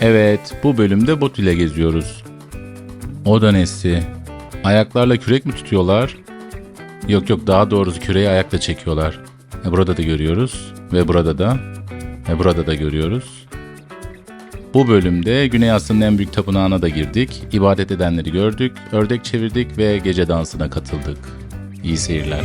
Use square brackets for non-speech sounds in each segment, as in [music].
Evet, bu bölümde bot ile geziyoruz. O da nesi? Ayaklarla kürek mi tutuyorlar? Yok yok daha doğrusu küreği ayakla çekiyorlar. E, burada da görüyoruz ve burada da ve burada da görüyoruz. Bu bölümde Güney Asya'nın en büyük tapınağına da girdik. İbadet edenleri gördük, ördek çevirdik ve gece dansına katıldık. İyi seyirler.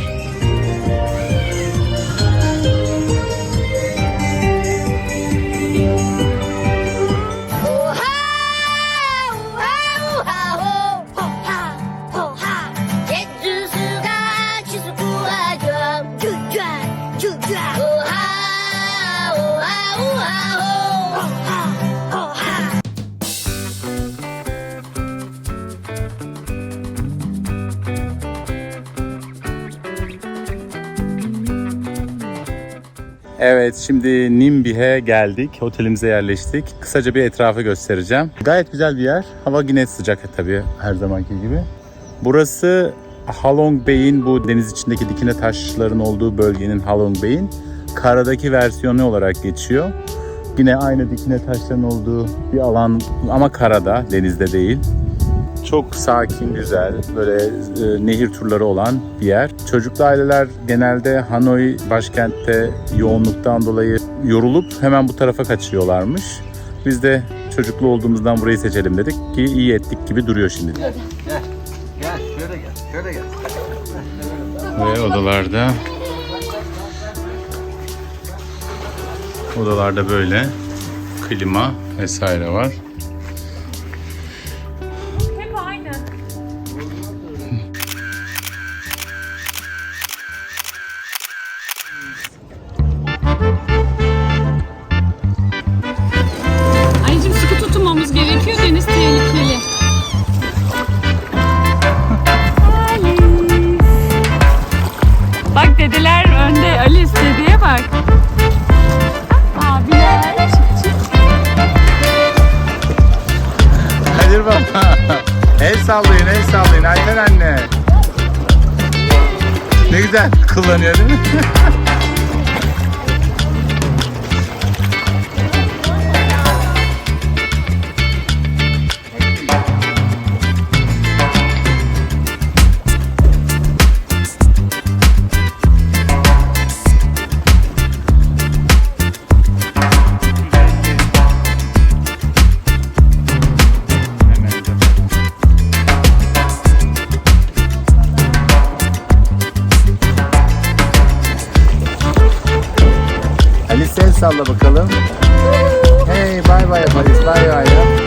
Evet şimdi Nimbih'e geldik. Otelimize yerleştik. Kısaca bir etrafı göstereceğim. Gayet güzel bir yer. Hava yine sıcak tabii her zamanki gibi. Burası Halong Bay'in bu deniz içindeki dikine taşların olduğu bölgenin Halong Bay'in karadaki versiyonu olarak geçiyor. Yine aynı dikine taşların olduğu bir alan ama karada, denizde değil. Çok sakin, güzel, böyle e, nehir turları olan bir yer. Çocuklu aileler genelde Hanoi başkentte yoğunluktan dolayı yorulup hemen bu tarafa kaçıyorlarmış. Biz de çocuklu olduğumuzdan burayı seçelim dedik ki iyi ettik gibi duruyor şimdi. Gel, şöyle gel, şöyle gel. Ve odalarda odalarda böyle klima vesaire var. Bak dedeler önde. Alice dedeye bak. Abiler. Çık. Kadir baba. El sallayın, el sallayın. Ayten anne. Ne güzel kullanıyor değil mi? [laughs] salla bakalım. Hey bay bay Alice bay bay yap.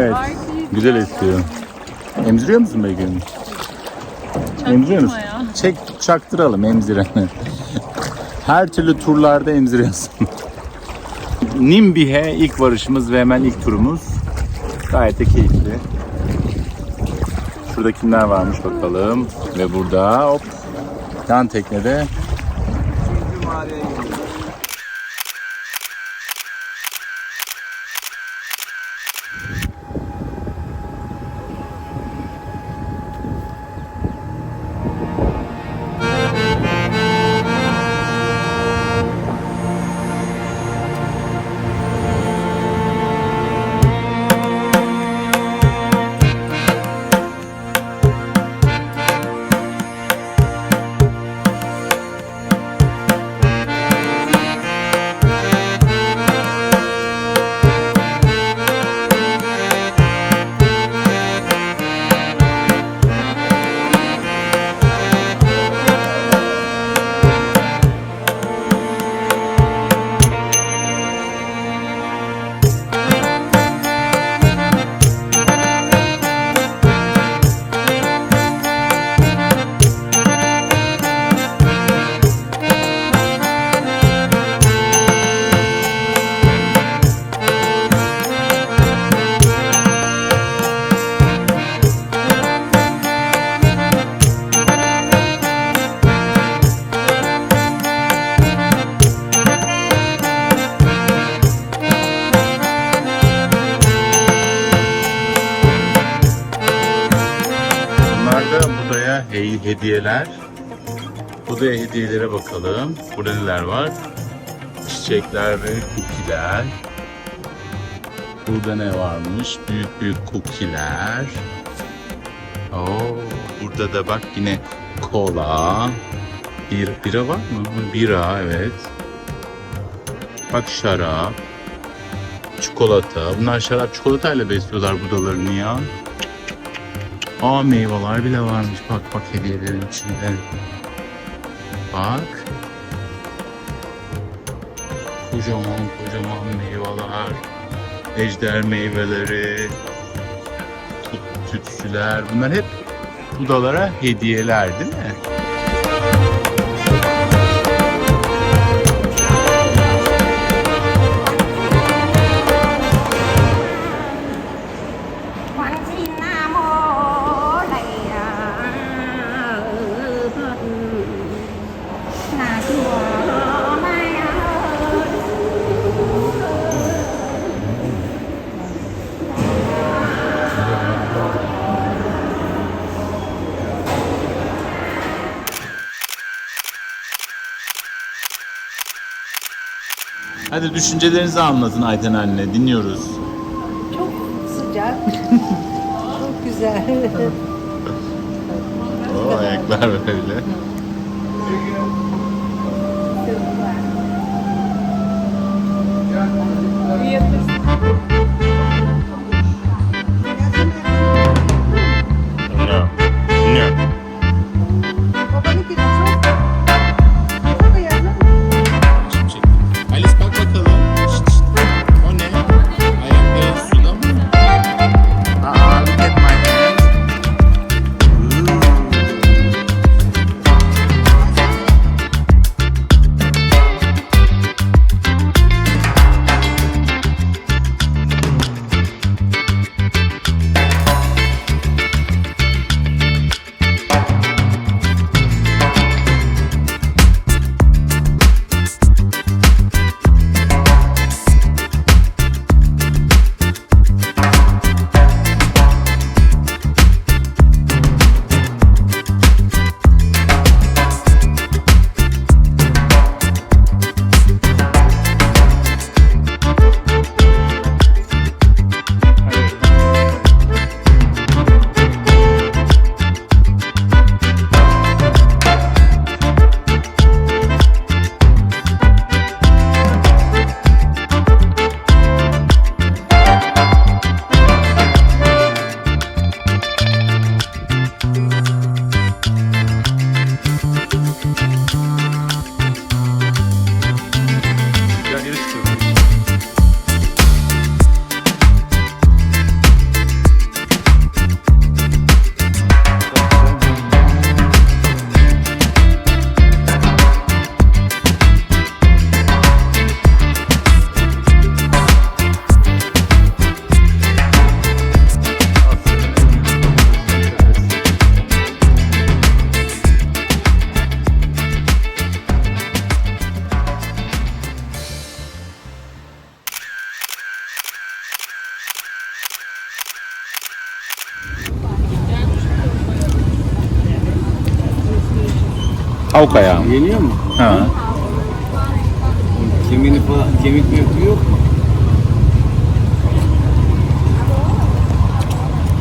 Evet. Güzel esiyor. Emziriyor musun Begüm? Emziriyor musun? ya. Çek, çaktıralım emzireni. Her türlü turlarda emziriyorsun. Nimbihe ilk varışımız ve hemen ilk turumuz. Gayet de keyifli. Şurada kimler varmış bakalım. Ve burada hop yan teknede Da Buda'ya he- hediyeler. Buda'ya hediyelere bakalım. Burada neler var? Çiçekler ve kukiler. Burada ne varmış? Büyük büyük kukiler. Oo, burada da bak yine kola. Bir, bira var mı? Bira evet. Bak şarap. Çikolata. Bunlar şarap çikolatayla besliyorlar budalarını ya. Aa meyveler bile varmış. Bak bak hediyelerin içinde. Bak. Kocaman kocaman meyveler. Ejder meyveleri. Tütsüler. Bunlar hep budalara hediyeler değil mi? Hadi düşüncelerinizi anlatın Ayten anne. Dinliyoruz. Çok sıcak. [laughs] Çok güzel. [laughs] O ayaklar böyle. No. Tavuk ayağı. Yeniyor mu? Ha. Kemiğini falan, kemik mi yok mu?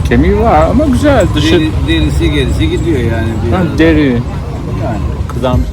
Kemiği var ama güzel. Dışı Deri, derisi gerisi gidiyor yani. Ha, deri. Yani. Kızarmış.